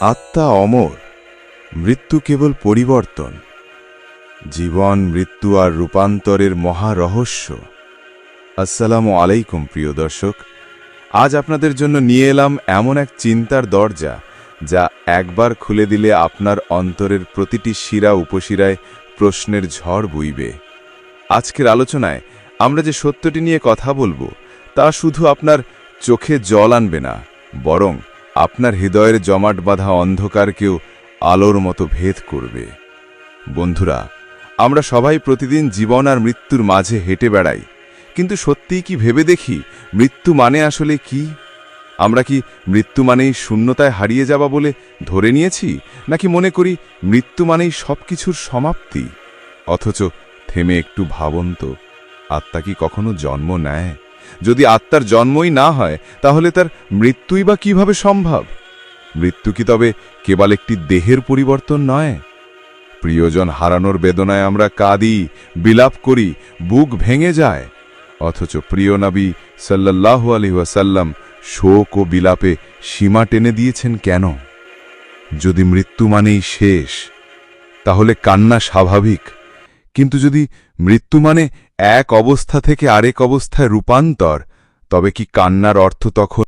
আত্মা অমর, মৃত্যু কেবল পরিবর্তন। জীবন, মৃত্যু আর রূপান্তরের মহারহস্য আসসালামু আলাইকুম, প্রিয় দর্শক। আজ আপনাদের জন্য নিয়ে এলাম এমন এক চিন্তার দরজা, যা একবার খুলে দিলে আপনার অন্তরের প্রতিটি শিরা উপশিরায় প্রশ্নের ঝড় বইবে। আজকের আলোচনায় আমরা যে সত্যটি নিয়ে কথা বলব, তা শুধু আপনার চোখে জল আনবে না, বরং আপনার হৃদয়ের জমাট বাঁধা অন্ধকারকেও আলোর মতো ভেদ করবে। বন্ধুরা, আমরা সবাই প্রতিদিন জীবন আর মৃত্যুর মাঝে হেঁটে বেড়াই, কিন্তু সত্যিই কি ভেবে দেখি মৃত্যু মানে আসলে কি? আমরা কি মৃত্যু মানেই শূন্যতায় হারিয়ে যাওয়া বলে ধরে নিয়েছি, নাকি মনে করি মৃত্যু মানেই সবকিছুর সমাপ্তি? অথচ থেমে একটু ভাবন্ত, আত্মা কি কখনো জন্ম নেয়? যদি আত্মার জন্মই না হয়, তাহলে তার মৃত্যুই বা কীভাবে সম্ভব? মৃত্যু কি তবে কেবল একটি দেহের পরিবর্তন নয়? প্রিয়জন হারানোর বেদনায় আমরা কাঁদি, বিলাপ করি, বুক ভেঙে যায়। অথচ প্রিয় নবী সাল্লাল্লাহু আলি ওয়াসাল্লাম শোক ও বিলাপে সীমা টেনে দিয়েছেন কেন? যদি মৃত্যু মানেই শেষ, তাহলে কান্না স্বাভাবিক। কিন্তু যদি মৃত্যু মানে এক অবস্থা থেকে আরেক অবস্থায় রূপান্তর, তবে কি কান্নার অর্থ তখন